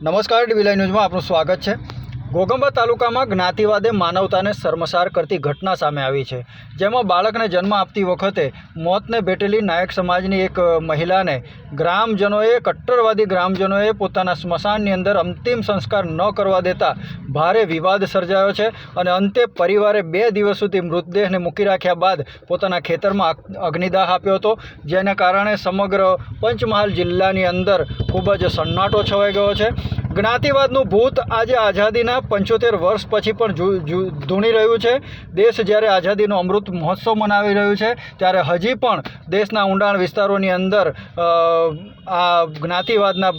નમસ્કાર ડીવીલાઈ ન્યૂઝમાં આપનું સ્વાગત છે. ઘોગંબા તાલુકામાં જ્ઞાતિવાદે માનવતાને શર્મસાર કરતી ઘટના સામે આવી છે, જેમાં બાળકને જન્મ આપતી વખતે મોતને ભેટેલી નાયક સમાજની એક મહિલાને ગ્રામજનોએ, કટ્ટરવાદી ગ્રામજનોએ પોતાના સ્મશાનની અંદર અંતિમ સંસ્કાર ન કરવા દેતા ભારે વિવાદ સર્જાયો છે અને અંતે પરિવારે બે દિવસ સુધી મૃતદેહને મૂકી રાખ્યા બાદ પોતાના ખેતરમાં અગ્નિદાહ આપ્યો હતો, જેને કારણે સમગ્ર પંચમહાલ જિલ્લાની અંદર ખૂબ જ સન્નાટો છવાઈ ગયો છે. જ્ઞાતિવાદનું ભૂત આજે આઝાદીના પંચોતેર વર્ષ પછી પણ ધૂણી રહ્યું છે. દેશ જ્યારે આઝાદીનો અમૃત મહોત્સવ મનાવી રહ્યું છે, ત્યારે હજી પણ દેશના ઊંડાણ વિસ્તારોની અંદર આ જ્ઞાતિવાદના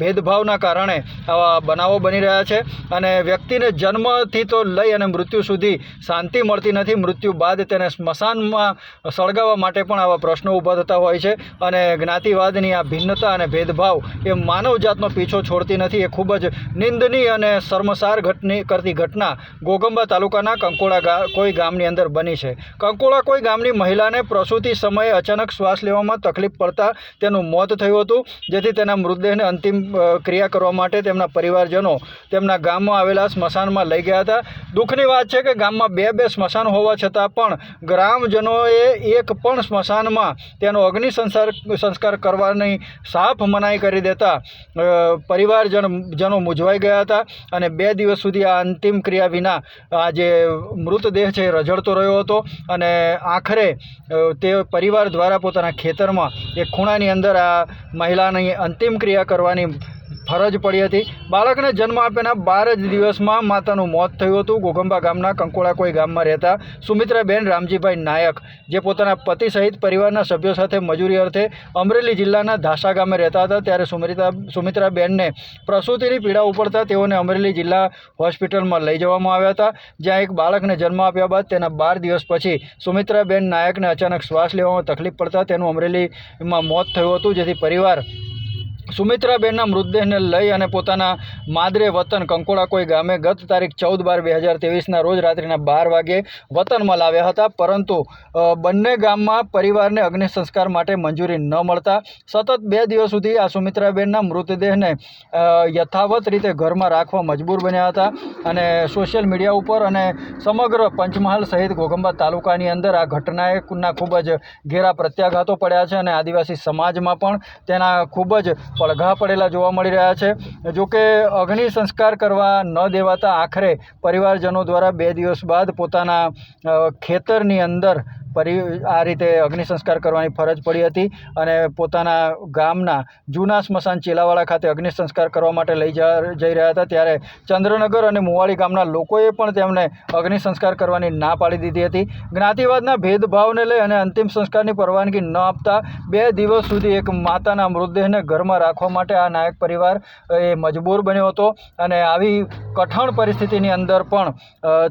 ભેદભાવના કારણે આવા બનાવો બની રહ્યા છે અને વ્યક્તિને જન્મથી તો લઈ અને મૃત્યુ સુધી શાંતિ મળતી નથી. મૃત્યુ બાદ તેને સ્મશાનમાં સળગાવવા માટે પણ આવા પ્રશ્નો ઊભા થતા હોય છે અને જ્ઞાતિવાદની આ ભિન્નતા અને ભેદભાવ એ માનવજાતનો પીછો છોડતી નથી. એ ખૂબ જ નિંદનીય અને શર્મસાર ઘટની કરતી ઘટના ગોગંબા તાલુકાના કંકોળા ગા કોઈ ગામની અંદર બની છે. કંકોળા કોઈ ગામની મહિલાને પ્રસૂતિ સમયે અચાનક શ્વાસ લેવામાં તકલીફ પડતા તેનું મોત થયું હતું, જેથી તેના મૃતદેહને અંતિમ ક્રિયા કરવા માટે તેમના પરિવારજનો તેમના ગામમાં આવેલા સ્મશાનમાં લઈ ગયા હતા. દુઃખની વાત છે કે ગામમાં બે બે સ્મશાન હોવા છતાં પણ ગ્રામજનોએ એક પણ સ્મશાનમાં તેનો અગ્નિ સંસ્કાર સંસ્કાર કરવાની સાફ મનાઈ કરી દેતા પરિવારજન, જનો મૂંઝવાઈ ગયા હતા અને બે દિવસ સુધી આ અંતિમ ક્રિયા વિના આ જે મૃતદેહ છે એ રઝળતો રહ્યો હતો અને આખરે તે પરિવાર દ્વારા પોતાના ખેતરમાં એક ખૂણાની અંદર આ મહિલાની અંતિમ ક્રિયા કરવાની ફરજ પડી હતી. બાળકને જન્મ આપ્યાના બાર જ દિવસમાં માતાનું મોત થયું હતું. ગોગંબા ગામના કંકોળા કોઈ ગામમાં રહેતા સુમિત્રાબેન રામજીભાઈ નાયક, જે પોતાના પતિ સહિત પરિવારના સભ્યો સાથે મજૂરી અર્થે અમરેલી જિલ્લાના ધાસા ગામે રહેતા હતા. ત્યારે સુમિત્રા, સુમિત્રાબેનને પ્રસૂતિની પીડા ઉપડતા તેઓને અમરેલી જિલ્લા હોસ્પિટલમાં લઈ જવામાં આવ્યા હતા, જ્યાં એક બાળકને જન્મ આપ્યા બાદ તેના બાર દિવસ પછી સુમિત્રાબેન નાયકને અચાનક શ્વાસ લેવામાં તકલીફ પડતા તેનું અમરેલીમાં મોત થયું હતું. જેથી પરિવાર સુમિત્રાબેનના મૃતદેહને લઈ અને પોતાના માદરે વતન કંકોળા કોઈ ગામે ગત તારીખ ચૌદ બાર બે હજાર ત્રેવીસના રોજ રાત્રિના બાર વાગે વતનમાં લાવ્યા હતા. પરંતુ બંને ગામમાં પરિવારને અગ્નિ સંસ્કાર માટે મંજૂરી ન મળતા સતત બે દિવસ સુધી આ સુમિત્રાબેનના મૃતદેહને યથાવત રીતે ઘરમાં રાખવા મજબૂર બન્યા હતા અને સોશિયલ મીડિયા ઉપર અને સમગ્ર પંચમહાલ સહિત ઘોઘંબા તાલુકાની અંદર આ ઘટનાએ ના ખૂબ જ ઘેરા પ્રત્યાઘાતો પડ્યા છે અને આદિવાસી સમાજમાં પણ તેના ખૂબ જ પડઘા પડેલા જોવા મળી રહ્યા છે. જોકે અગ્નિ સંસ્કાર કરવા ન દેવાતા આખરે પરિવારજનો દ્વારા બે દિવસ બાદ પોતાના ખેતરની અંદર પરી આ રીતે અગ્નિ સંસ્કાર કરવાની ફરજ પડી હતી અને પોતાના ગામના જૂના સ્મશાન ચેલાવાડા ખાતે અગ્નિ સંસ્કાર કરવા માટે લઈ જઈ રહ્યા હતા. ત્યારે ચંદ્રનગર અને મુવાડી ગામના લોકોએ પણ તેમને અગ્નિ સંસ્કાર કરવાની ના પાડી દીધી હતી. જ્ઞાતિવાદના ભેદભાવને લઈ અને અંતિમ સંસ્કારની પરવાનગી ન આપતા બે દિવસ સુધી એક માતાના મૃતદેહને ઘરમાં રાખવા માટે આ નાયક પરિવાર, એ મજબૂર બન્યો હતો અને આવી કઠણ પરિસ્થિતિની અંદર પણ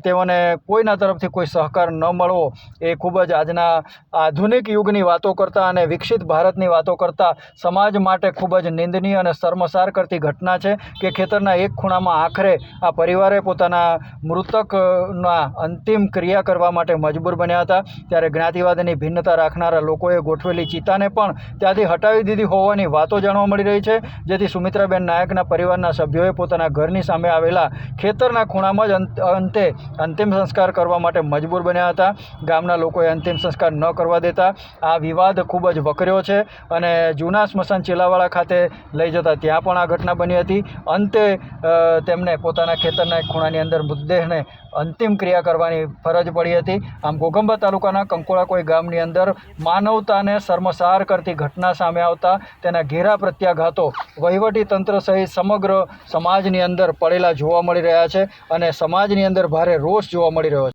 તેઓને કોઈના તરફથી કોઈ સહકાર ન મળવો એ ખૂબ જ આજના આધુનિક યુગની વાતો કરતાં અને વિકસિત ભારતની વાતો કરતાં સમાજ માટે ખૂબ જ નિંદનીય અને શર્મસાર કરતી ઘટના છે કે ખેતરના એક ખૂણામાં આખરે આ પરિવારે પોતાના મૃતકના અંતિમ ક્રિયા કરવા માટે મજબૂર બન્યા હતા. ત્યારે જ્ઞાતિવાદની ભિન્નતા રાખનારા લોકોએ ગોઠવેલી ચિતાને પણ ત્યાંથી હટાવી દીધી હોવાની વાતો જાણવા મળી રહી છે, જેથી સુમિત્રાબેન નાયકના પરિવારના સભ્યોએ પોતાના ઘરની સામે આવેલા ખેતરના ખૂણામાં જ અંત- અંતે અંતિમ સંસ્કાર કરવા માટે મજબૂર બન્યા હતા. ગામના લોકોએ અંતિમ સંસ્કાર ન કરવા દેતા આ વિવાદ ખૂબ જ વકર્યો છે અને જૂના સ્મશાન ચીલાવાળા ખાતે લઈ જતા ત્યાં પણ આ ઘટના બની હતી. અંતે તેમને પોતાના ખેતરના ખૂણાની અંદર મૃતદેહને અંતિમ ક્રિયા કરવાની ફરજ પડી હતી. આમ ગોગંબા તાલુકાના કંકોળા કોઈ ગામની અંદર માનવતાને શર્મસાર કરતી ઘટના સામે આવતા તેના ઘેરા પ્રત્યાઘાતો વહીવટી તંત્ર સહિત સમગ્ર સમાજની અંદર પડેલા જોવા મળી રહ્યા છે અને સમાજની અંદર ભારે રોષ જોવા મળી રહ્યો છે.